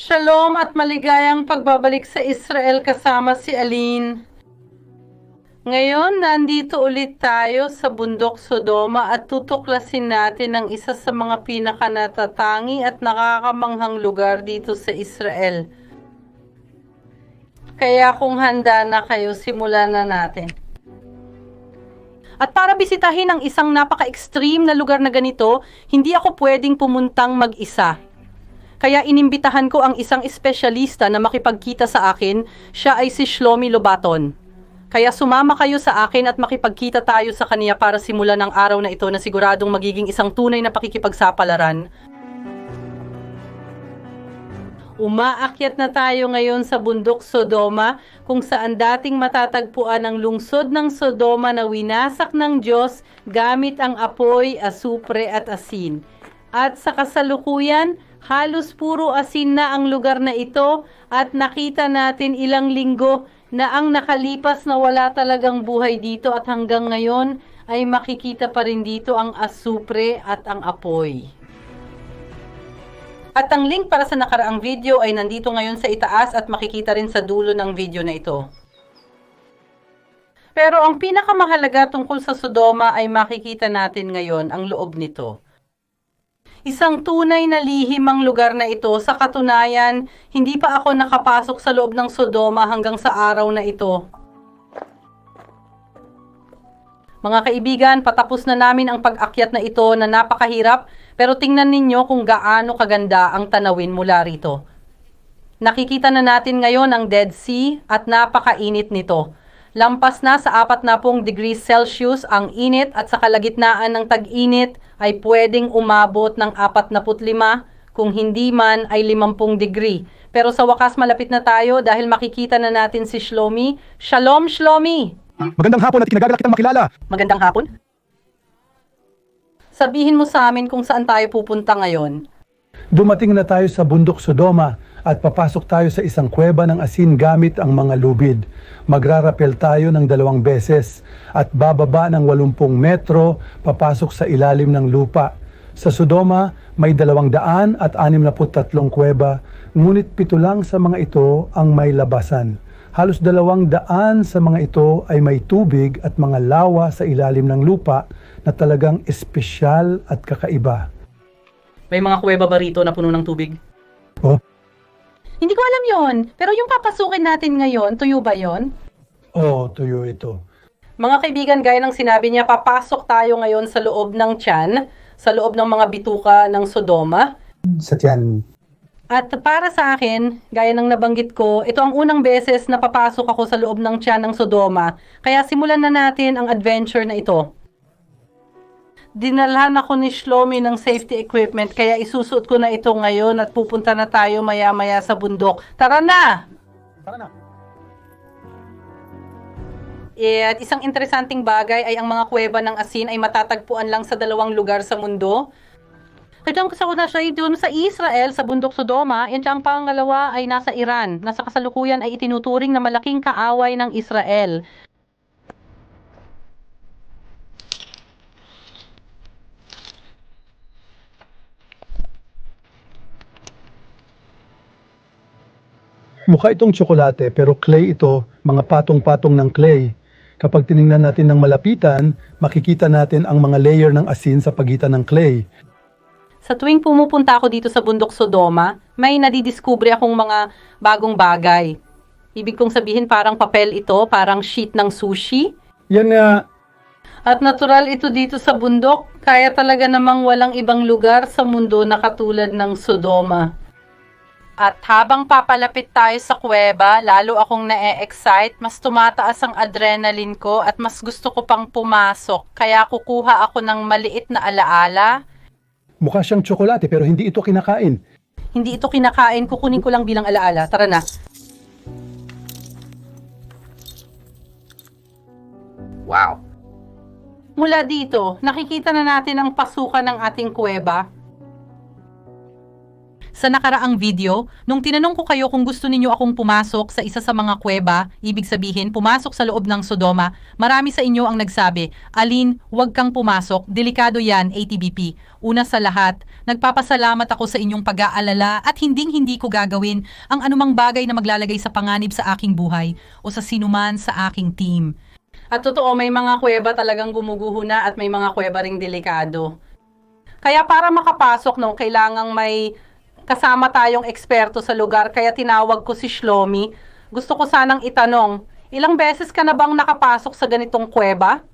Shalom at maligayang pagbabalik sa Israel kasama si Aline. Ngayon, nandito ulit tayo sa bundok Sodoma at tutuklasin natin ang isa sa mga pinakanatatangi at nakakamanghang lugar dito sa Israel. Kaya kung handa na kayo, simulan na natin. At para bisitahin ang isang napaka-extreme na lugar na ganito, hindi ako pwedeng pumuntang mag-isa. Kaya inimbitahan ko ang isang espesyalista na makipagkita sa akin, siya ay si Shlomi Lobaton. Kaya sumama kayo sa akin at makipagkita tayo sa kaniya para simulan ang araw na ito na siguradong magiging isang tunay na pakikipagsapalaran. Umaakyat na tayo ngayon sa bundok Sodoma kung saan dating matatagpuan ang lungsod ng Sodoma na winasak ng Diyos gamit ang apoy, asupre at asin. At sa kasalukuyan, halos puro asin na ang lugar na ito at nakita natin ilang linggo na ang nakalipas na wala talagang buhay dito at hanggang ngayon ay makikita pa rin dito ang asupre at ang apoy. At ang link para sa nakaraang video ay nandito ngayon sa itaas at makikita rin sa dulo ng video na ito. Pero ang pinakamahalaga tungkol sa Sodoma ay makikita natin ngayon ang loob nito. Isang tunay na lihim ang lugar na ito. Sa katunayan, hindi pa ako nakapasok sa loob ng Sodoma hanggang sa araw na ito. Mga kaibigan, patapos na namin ang pag-akyat na ito na napakahirap, pero tingnan ninyo kung gaano kaganda ang tanawin mula rito. Nakikita na natin ngayon ang Dead Sea at napakainit nito. Lampas na sa 40 degrees Celsius ang init at sa kalagitnaan ng tag-init ay pwedeng umabot ng 45 kung hindi man ay 50 degree. Pero sa wakas malapit na tayo dahil makikita na natin si Shlomi. Shalom Shlomi! Magandang hapon at kinagagalak kitang makilala. Magandang hapon. Sabihin mo sa amin kung saan tayo pupunta ngayon. Dumating na tayo sa bundok Sodoma at papasok tayo sa isang kuweba ng asin gamit ang mga lubid. Magrarapel tayo ng dalawang beses at bababa ng 80 metro papasok sa ilalim ng lupa. Sa Sodoma, may dalawang daan at 63 kuweba, ngunit pito lang sa mga ito ang may labasan. Halos dalawang daan sa mga ito ay may tubig at mga lawa sa ilalim ng lupa na talagang espesyal at kakaiba. May mga kuweba ba rito na puno ng tubig? Oh, Hindi ko alam yon. Pero yung papasukin natin ngayon, tuyo ba yon? oh, tuyo ito. Mga kaibigan, gaya ng sinabi niya, papasok tayo ngayon sa loob ng tiyan, sa loob ng mga bituka ng Sodoma. Sa tiyan. At para sa akin, gaya ng nabanggit ko, ito ang unang beses na papasok ako sa loob ng tiyan ng Sodoma. Kaya simulan na natin ang adventure na ito. Dinalhan ako ni Shlomi ng safety equipment kaya isusuot ko na ito ngayon at pupunta na tayo maya-maya sa bundok. Tara na! Tara na. Eh, At isang interesanting bagay ay ang mga kuweba ng asin ay matatagpuan lang sa dalawang lugar sa mundo. Kaya ang kasako na siya doon sa Israel, sa bundok Sodoma, yan siya ang pangalawa ay nasa Iran, na sa kasalukuyan ay itinuturing na malaking kaaway ng Israel. Mukha itong tsokolate pero clay ito, mga patong-patong ng clay. Kapag tiningnan natin ng malapitan, makikita natin ang mga layer ng asin sa pagitan ng clay. Sa tuwing pumupunta ako dito sa bundok Sodoma, may nadidiskubre akong mga bagong bagay. Ibig kong sabihin parang papel ito, parang sheet ng sushi. Yan nga, At natural ito dito sa bundok, kaya talaga namang walang ibang lugar sa mundo na katulad ng Sodoma. At habang papalapit tayo sa kuweba, lalo akong na-excite, mas tumataas ang adrenaline ko at mas gusto ko pang pumasok. Kaya kukuha ako ng maliit na alaala. mukha siyang tsokolate pero hindi ito kinakain. Hindi ito kinakain, kukunin ko lang bilang alaala. Tara na. Wow. Mula dito, nakikita na natin ang pasukan ng ating kuweba. Sa nakaraang video, nung tinanong ko kayo kung gusto ninyo akong pumasok sa isa sa mga kuweba, ibig sabihin pumasok sa loob ng Sodoma, marami sa inyo ang nagsabi, Alin, huwag kang pumasok, delikado yan, ATBP. Una sa lahat, nagpapasalamat ako sa inyong pag-aalala at hinding-hindi ko gagawin ang anumang bagay na maglalagay sa panganib sa aking buhay o sa sinuman sa aking team. At totoo, may mga kuweba talagang gumuguho na at may mga kuweba ring delikado. Kaya para makapasok, no, kailangang may kasama tayong eksperto sa lugar. Kaya tinawag ko si Shlomi. Gusto ko sanang itanong, ilang beses ka na bang nakapasok sa ganitong kuweba?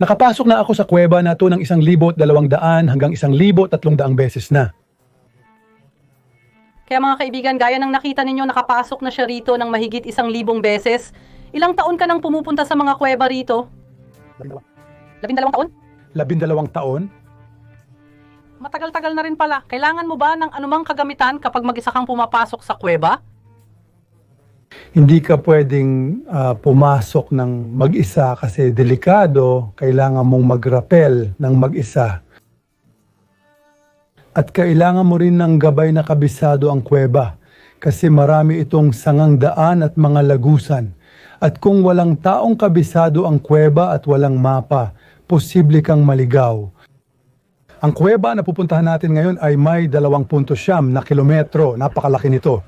Nakapasok na ako sa kuweba na to ng isang libot dalawang daan hanggang isang libot tatlong daang beses na. Kaya mga kaibigan, gaya ng nakita ninyo, nakapasok na siya rito ng mahigit isang libong beses. Ilang taon ka nang pumupunta sa mga kuweba rito? Labindalawang taon? Labindalawang taon? Matagal-tagal na rin pala. Kailangan mo ba ng anumang kagamitan kapag mag-isa kang pumapasok sa kuweba? Hindi ka pwedeng ah, pumasok ng mag-isa kasi delikado. Kailangan mong mag-rappel ng mag-isa. At kailangan mo rin ng gabay na kabisado ang kuweba kasi marami itong sangang daan at mga lagusan. At kung walang taong kabisado ang kuweba at walang mapa, posible kang maligaw. Ang kuweba na pupuntahan natin ngayon ay may 2.7 na kilometro. Napakalaki nito.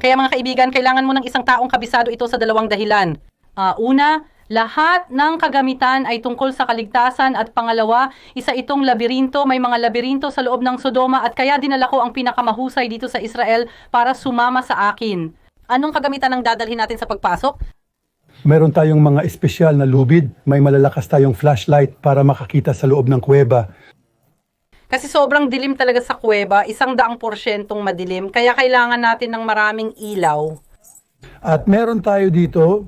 Kaya mga kaibigan, kailangan mo ng isang taong kabisado ito sa dalawang dahilan. Ah, una, lahat ng kagamitan ay tungkol sa kaligtasan at pangalawa, isa itong labirinto, may mga labirinto sa loob ng Sodoma at kaya dinala ko ang pinakamahusay dito sa Israel para sumama sa akin. Anong kagamitan ang dadalhin natin sa pagpasok? Meron tayong mga espesyal na lubid. May malalakas tayong flashlight para makakita sa loob ng kuweba. Kasi sobrang dilim talaga sa kuweba, isang daang porsyentong madilim, kaya kailangan natin ng maraming ilaw. At meron tayo dito,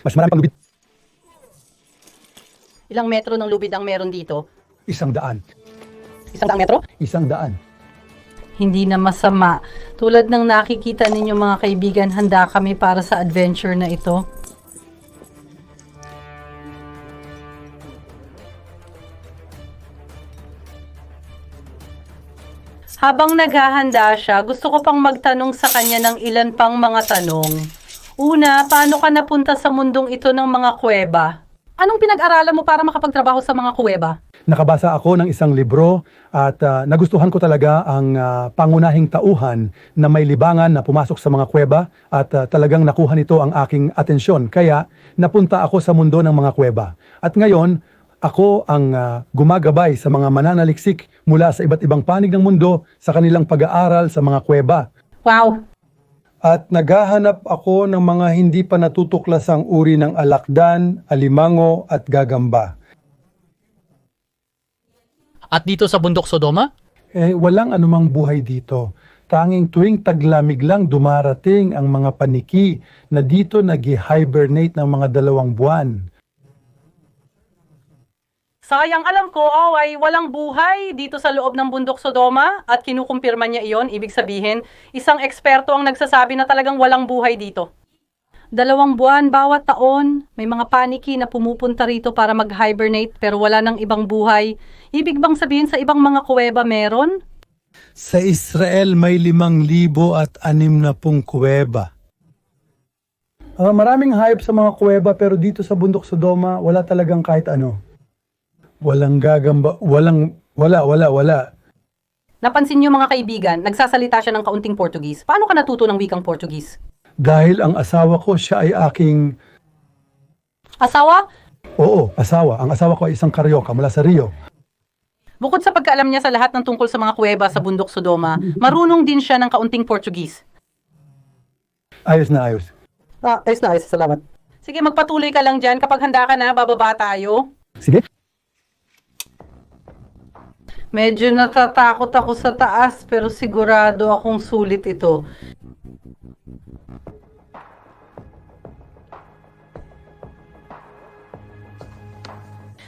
mas marami pang lubid, Ilang metro ng lubid ang meron dito? isang daan. Isang daang metro? Isang daan. Hindi na masama. Tulad ng nakikita ninyo mga kaibigan, handa kami para sa adventure na ito. Habang naghahanda siya, gusto ko pang magtanong sa kanya ng ilan pang mga tanong. Una, paano ka napunta sa mundong ito ng mga kuweba? Anong pinag-aralan mo para makapagtrabaho sa mga kuweba? Nakabasa ako ng isang libro at ah, nagustuhan ko talaga ang ah, pangunahing tauhan na may libangan na pumasok sa mga kuweba at ah, talagang nakuha nito ang aking atensyon. Kaya napunta ako sa mundo ng mga kuweba. At ngayon, ako ang ah, gumagabay sa mga mananaliksik mula sa iba't ibang panig ng mundo sa kanilang pag-aaral sa mga kuweba. Wow, At naghahanap ako ng mga hindi pa natutuklasang uri ng alakdan, alimango at gagamba. At dito sa bundok Sodoma, Eh, walang anumang buhay dito. Tanging tuwing taglamig lang dumarating ang mga paniki na dito nag-hibernate ng mga dalawang buwan. Sayang alam ko, oh, ay walang buhay dito sa loob ng bundok Sodoma at kinukumpirma niya iyon. Ibig sabihin, isang eksperto ang nagsasabi na talagang walang buhay dito. Dalawang buwan bawat taon, may mga paniki na pumupunta rito para mag-hibernate pero wala nang ibang buhay. Ibig bang sabihin sa ibang mga kuweba meron? Sa Israel may limang libo at anim na pung kuweba. Ah, maraming hype sa mga kuweba pero dito sa bundok Sodoma wala talagang kahit ano. Walang gagamba, walang, wala, wala, wala. Napansin niyo mga kaibigan, nagsasalita siya ng kaunting Portuguese. Paano ka natuto ng wikang Portuguese? Dahil ang asawa ko siya ay aking, Asawa? oo, asawa. Ang asawa ko ay isang karyoka mula sa Rio. Bukod sa pagkaalam niya sa lahat ng tungkol sa mga kuweba sa bundok Sodoma, marunong din siya ng kaunting Portuguese. Ayos na ayos. Ah, ayos na, ayos. Salamat. Sige, magpatuloy ka lang dyan. Kapag handa ka na, bababa tayo. Sige. Medyo natatakot ako sa taas, pero sigurado akong sulit ito.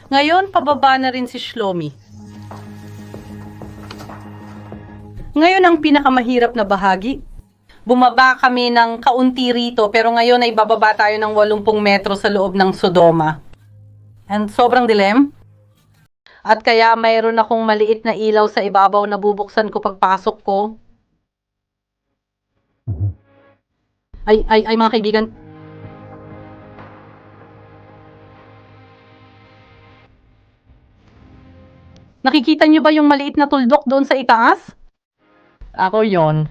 Ngayon, pababa na rin si Shlomi. Ngayon ang pinakamahirap na bahagi. Bumaba kami ng kaunti rito, pero ngayon ay bababa tayo ng 80 metro sa loob ng Sodoma. And sobrang dilim. At kaya mayroon akong maliit na ilaw sa ibabaw na bubuksan ko pagpasok ko. Ay, ay, ay mga kaibigan. Nakikita niyo ba yung maliit na tuldok doon sa itaas? Ako yon.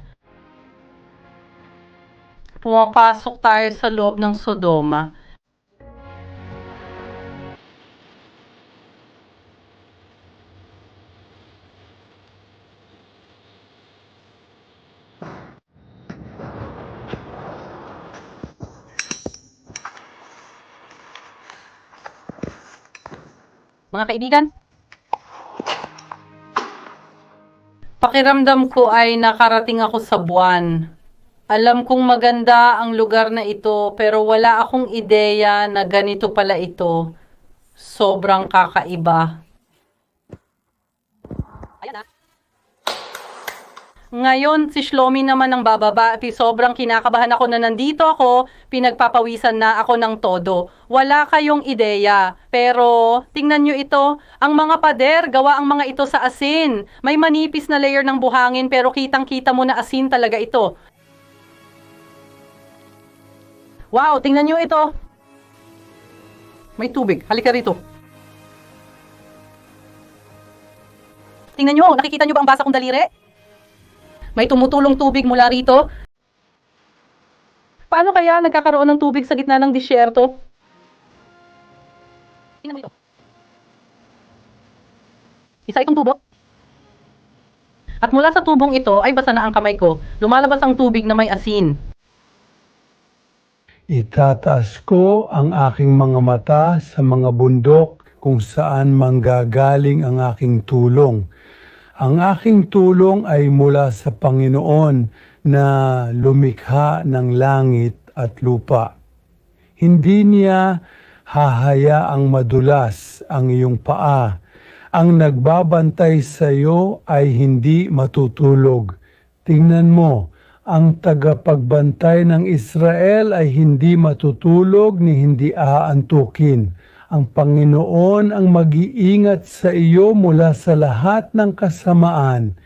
Pumapasok tayo sa loob ng Sodoma. Mga kaibigan, pakiramdam ko ay nakarating ako sa buwan. Alam kong maganda ang lugar na ito pero wala akong ideya na ganito pala ito. Sobrang kakaiba. Ayan ah. Ngayon, si Shlomi naman ang bababa. Sobrang kinakabahan ako na nandito ako, pinagpapawisan na ako ng todo. Wala kayong ideya. Pero, tingnan nyo ito, ang mga pader, gawa ang mga ito sa asin. May manipis na layer ng buhangin pero kitang-kita mo na asin talaga ito. Wow, tingnan nyo ito. May tubig. Halika rito. Tingnan nyo, nakikita nyo ba ang basa kong daliri? May tumutulong tubig mula rito. Paano kaya nagkakaroon ng tubig sa gitna ng disyerto? Tingnan ito. Isa itong tubo. At mula sa tubong ito ay basa na ang kamay ko. Lumalabas ang tubig na may asin. Itataas ko ang aking mga mata sa mga bundok kung saan manggagaling ang aking tulong. Ang aking tulong ay mula sa Panginoon na lumikha ng langit at lupa. Hindi niya hahayaang madulas ang iyong paa. Ang nagbabantay sa iyo ay hindi matutulog. Tingnan mo, ang tagapagbantay ng Israel ay hindi matutulog ni hindi aantukin. Ang Panginoon ang mag-iingat sa iyo mula sa lahat ng kasamaan.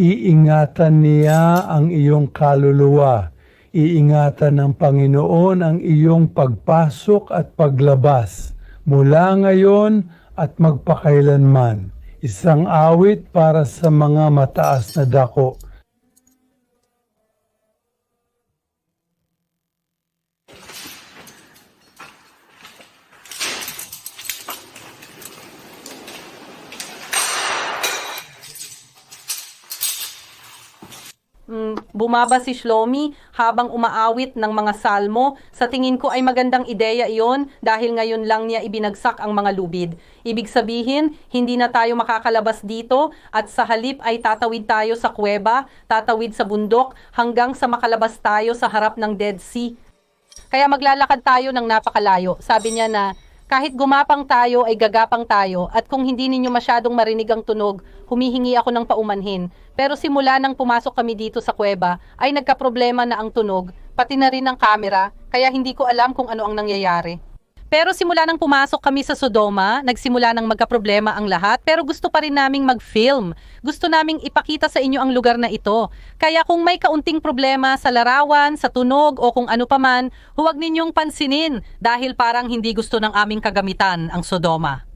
Iingatan niya ang iyong kaluluwa. Iingatan ng Panginoon ang iyong pagpasok at paglabas mula ngayon at magpakailanman. Isang awit para sa mga mataas na dako. Bumaba si Shlomi habang umaawit ng mga salmo. Sa tingin ko ay magandang ideya iyon dahil ngayon lang niya ibinagsak ang mga lubid. Ibig sabihin, hindi na tayo makakalabas dito at sa halip ay tatawid tayo sa kuweba, tatawid sa bundok hanggang sa makalabas tayo sa harap ng Dead Sea. Kaya maglalakad tayo ng napakalayo. Sabi niya na kahit gumapang tayo ay gagapang tayo at kung hindi ninyo masyadong marinig ang tunog, humihingi ako ng paumanhin. Pero simula nang pumasok kami dito sa kuweba ay nagkaproblema na ang tunog, pati na rin ang camera, kaya hindi ko alam kung ano ang nangyayari. Pero simula nang pumasok kami sa Sodoma, nagsimula nang magkaproblema ang lahat, pero gusto pa rin naming mag-film. Gusto naming ipakita sa inyo ang lugar na ito. Kaya kung may kaunting problema sa larawan, sa tunog o kung ano paman, huwag ninyong pansinin dahil parang hindi gusto ng aming kagamitan ang Sodoma.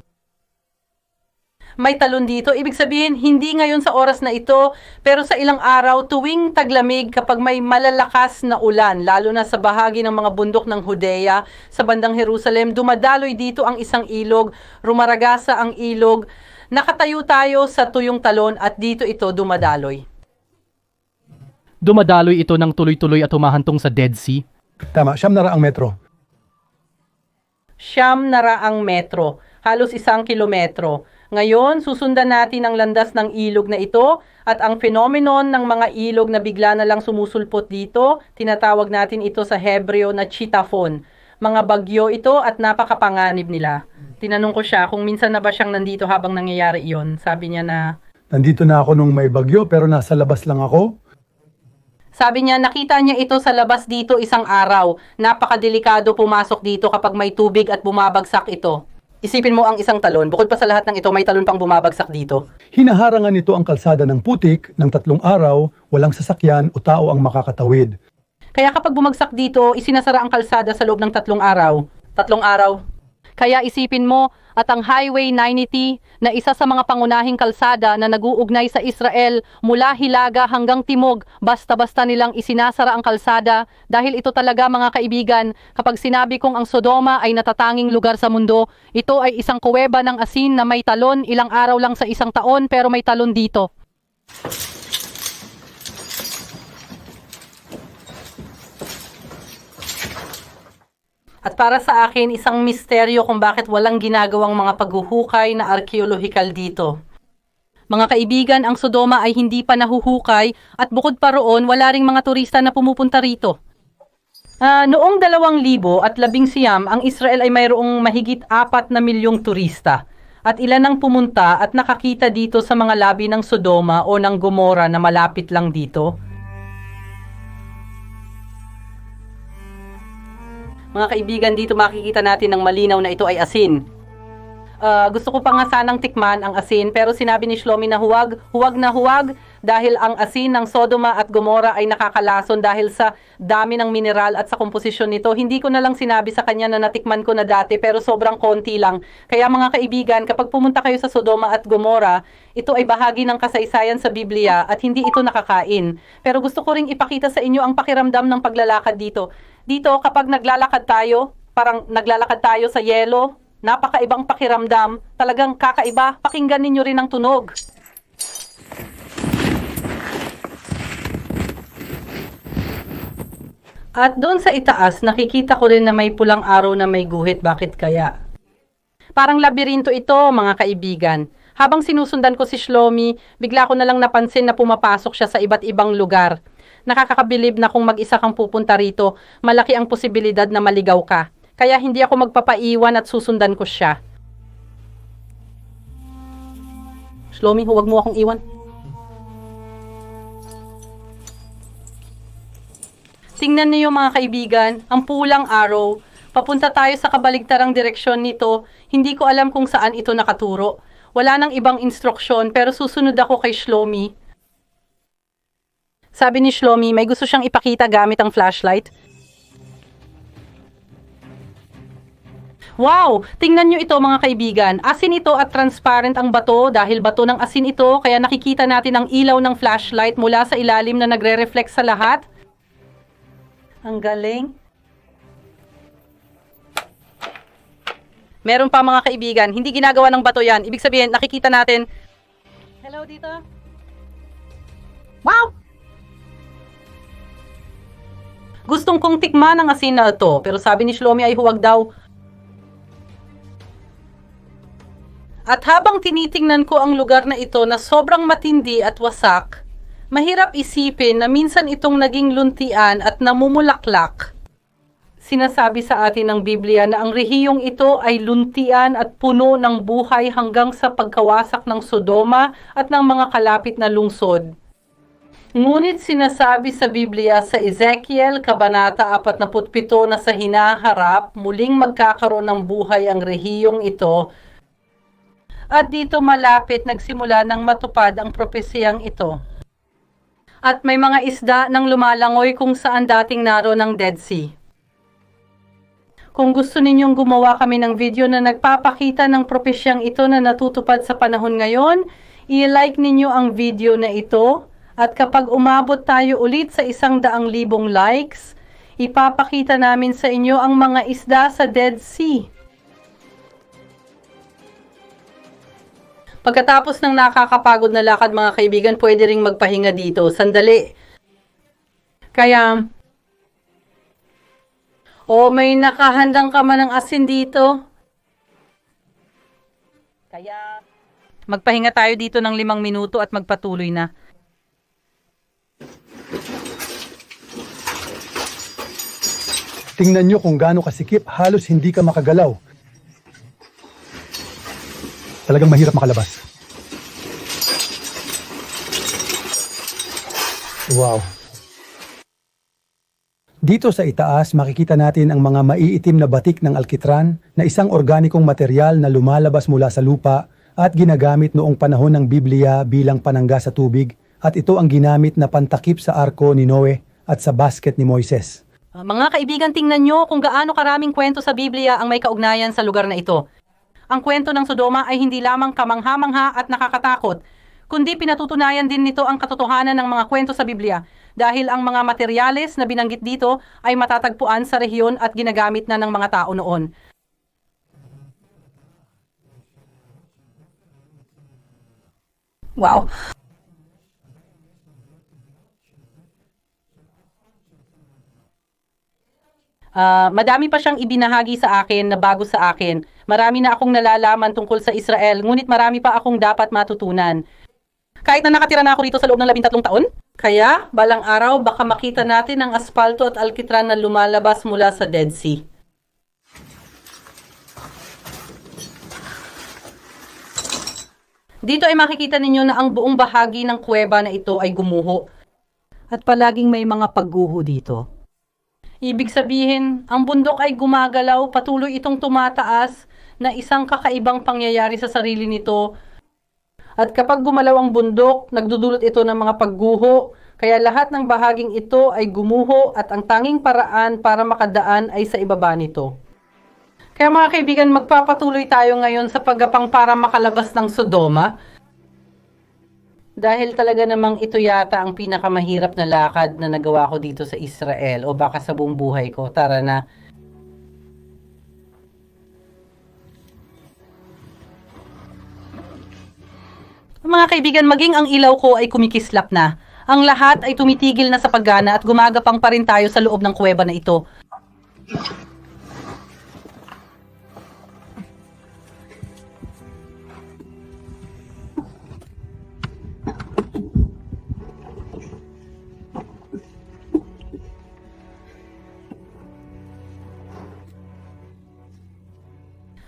May talon dito, ibig sabihin hindi ngayon sa oras na ito, pero sa ilang araw tuwing taglamig kapag may malalakas na ulan, lalo na sa bahagi ng mga bundok ng Judea, sa bandang Jerusalem, dumadaloy dito ang isang ilog, rumaragasa ang ilog, nakatayo tayo sa tuyong talon at dito ito dumadaloy. Dumadaloy ito ng tuloy-tuloy at humahantong sa Dead Sea. Tama, siyam na raang metro. Siyam na raang metro, halos isang kilometro. Ngayon, susundan natin ang landas ng ilog na ito at ang phenomenon ng mga ilog na bigla na lang sumusulpot dito, tinatawag natin ito sa Hebreo na chitaphon. Mga bagyo ito at napakapanganib nila. Tinanong ko siya kung minsan na ba siyang nandito habang nangyayari iyon. Sabi niya na, Nandito na ako nung may bagyo pero nasa labas lang ako. Sabi niya, nakita niya ito sa labas dito isang araw. Napakadelikado pumasok dito kapag may tubig at bumabagsak ito. Isipin mo ang isang talon, bukod pa sa lahat ng ito, may talon pang bumabagsak dito. Hinaharangan nito ang kalsada ng putik ng tatlong araw, walang sasakyan o tao ang makakatawid. Kaya kapag bumagsak dito, isinasara ang kalsada sa loob ng tatlong araw. Tatlong araw. Kaya isipin mo at ang Highway 90 na isa sa mga pangunahing kalsada na naguugnay sa Israel mula Hilaga hanggang Timog, basta-basta nilang isinasara ang kalsada dahil ito talaga mga kaibigan, kapag sinabi kong ang Sodoma ay natatanging lugar sa mundo, ito ay isang kuweba ng asin na may talon ilang araw lang sa isang taon pero may talon dito. At para sa akin, isang misteryo kung bakit walang ginagawang mga paghuhukay na arkeolohikal dito. Mga kaibigan, ang Sodoma ay hindi pa nahuhukay at bukod pa roon, wala ring mga turista na pumupunta rito. Ah, noong dalawang libo at labing siyam, ang Israel ay mayroong mahigit apat na milyong turista. At ilan ang pumunta at nakakita dito sa mga labi ng Sodoma o ng Gomora na malapit lang dito. Mga kaibigan, dito makikita natin ng malinaw na ito ay asin. Ah, gusto ko pa nga sanang tikman ang asin pero sinabi ni Shlomi na huwag, huwag na huwag dahil ang asin ng Sodoma at Gomora ay nakakalason dahil sa dami ng mineral at sa komposisyon nito. Hindi ko na lang sinabi sa kanya na natikman ko na dati pero sobrang konti lang. Kaya mga kaibigan, kapag pumunta kayo sa Sodoma at Gomora, ito ay bahagi ng kasaysayan sa Biblia at hindi ito nakakain. Pero gusto ko ring ipakita sa inyo ang pakiramdam ng paglalakad dito. Dito, kapag naglalakad tayo, parang naglalakad tayo sa yelo, napakaibang pakiramdam, talagang kakaiba, pakinggan ninyo rin ang tunog. At doon sa itaas, nakikita ko rin na may pulang araw na may guhit. Bakit kaya? Parang labirinto ito, mga kaibigan. Habang sinusundan ko si Shlomi, bigla ko na lang napansin na pumapasok siya sa iba't ibang lugar. Nakakakabilib na kung mag-isa kang pupunta rito, malaki ang posibilidad na maligaw ka. Kaya hindi ako magpapaiwan at susundan ko siya. Shlomi, huwag mo akong iwan. Tingnan niyo mga kaibigan, ang pulang araw. Papunta tayo sa kabaligtarang direksyon nito. Hindi ko alam kung saan ito nakaturo. Wala nang ibang instruksyon pero susunod ako kay Shlomi. Sabi ni Shlomi, may gusto siyang ipakita gamit ang flashlight. Wow! Tingnan nyo ito mga kaibigan. Asin ito at transparent ang bato dahil bato ng asin ito kaya nakikita natin ang ilaw ng flashlight mula sa ilalim na nagre-reflect sa lahat. Ang galing. Meron pa mga kaibigan, hindi ginagawa ng bato yan. Ibig sabihin, nakikita natin. Hello dito. Wow! Gustong kong tikman ang asin na ito, pero sabi ni Shlomi ay huwag daw. At habang tinitingnan ko ang lugar na ito na sobrang matindi at wasak, mahirap isipin na minsan itong naging luntian at namumulaklak. Sinasabi sa atin ng Biblia na ang rehiyong ito ay luntian at puno ng buhay hanggang sa pagkawasak ng Sodoma at ng mga kalapit na lungsod. Ngunit sinasabi sa Biblia sa Ezekiel, Kabanata 47 na sa hinaharap, muling magkakaroon ng buhay ang rehiyong ito at dito malapit nagsimula ng matupad ang propesiyang ito. At may mga isda nang lumalangoy kung saan dating naroon ang Dead Sea. Kung gusto ninyong gumawa kami ng video na nagpapakita ng propesyang ito na natutupad sa panahon ngayon, i-like ninyo ang video na ito at kapag umabot tayo ulit sa isang daang libong likes, ipapakita namin sa inyo ang mga isda sa Dead Sea. Pagkatapos ng nakakapagod na lakad mga kaibigan, pwede ring magpahinga dito. Sandali. Kaya, o may nakahandang ka man ng asin dito. Kaya, magpahinga tayo dito ng limang minuto at magpatuloy na. Tingnan nyo kung gaano kasikip, halos hindi ka makagalaw. Talagang mahirap makalabas. Wow. Dito sa itaas, makikita natin ang mga maiitim na batik ng alkitran na isang organikong material na lumalabas mula sa lupa at ginagamit noong panahon ng Biblia bilang panangga sa tubig at ito ang ginamit na pantakip sa arko ni Noe at sa basket ni Moises. Ah, Mga kaibigan, tingnan nyo kung gaano karaming kwento sa Biblia ang may kaugnayan sa lugar na ito. Ang kwento ng Sodoma ay hindi lamang kamangha-mangha at nakakatakot, kundi pinatutunayan din nito ang katotohanan ng mga kwento sa Biblia dahil ang mga materyales na binanggit dito ay matatagpuan sa rehiyon at ginagamit na ng mga tao noon. Wow! Ah, madami pa siyang ibinahagi sa akin na bago sa akin. Marami na akong nalalaman tungkol sa Israel, ngunit marami pa akong dapat matutunan. Kahit na nakatira na ako rito sa loob ng labintatlong taon, kaya balang araw baka makita natin ang aspalto at alkitran na lumalabas mula sa Dead Sea. Dito ay makikita ninyo na ang buong bahagi ng kuweba na ito ay gumuho. At palaging may mga pagguho dito. Ibig sabihin, ang bundok ay gumagalaw, patuloy itong tumataas na isang kakaibang pangyayari sa sarili nito. At kapag gumalaw ang bundok, nagdudulot ito ng mga pagguho, kaya lahat ng bahaging ito ay gumuho at ang tanging paraan para makadaan ay sa ibaba nito. Kaya mga kaibigan, magpapatuloy tayo ngayon sa paggapang para makalabas ng Sodoma. Dahil talaga namang ito yata ang pinakamahirap na lakad na nagawa ko dito sa Israel o baka sa buong buhay ko. Tara na. Mga kaibigan, maging ang ilaw ko ay kumikislap na. Ang lahat ay tumitigil na sa paggana at gumagapang pa rin tayo sa loob ng kuweba na ito.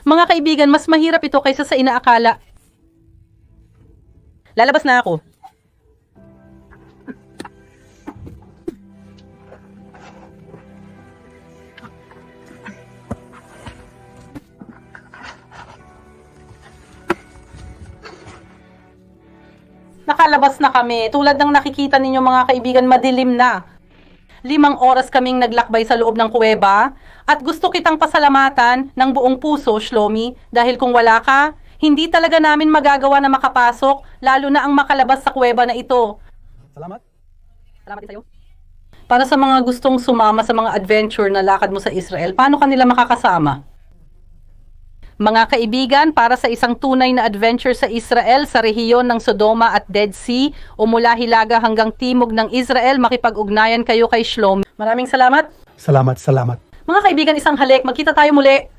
Mga kaibigan, mas mahirap ito kaysa sa inaakala. Lalabas na ako. Nakalabas na kami. Tulad ng nakikita ninyo mga kaibigan, madilim na. Limang oras kaming naglakbay sa loob ng kuweba at gusto kitang pasalamatan ng buong puso, Shlomi, dahil kung wala ka, hindi talaga namin magagawa na makapasok, lalo na ang makalabas sa kuweba na ito. Salamat. Salamat din sa'yo. Para sa mga gustong sumama sa mga adventure na lakad mo sa Israel, paano kanila makakasama? Mga kaibigan, para sa isang tunay na adventure sa Israel sa rehiyon ng Sodoma at Dead Sea o mula Hilaga hanggang timog ng Israel, makipag-ugnayan kayo kay Shlomi. Maraming salamat. Salamat, salamat. Mga kaibigan, isang halik. Magkita tayo muli.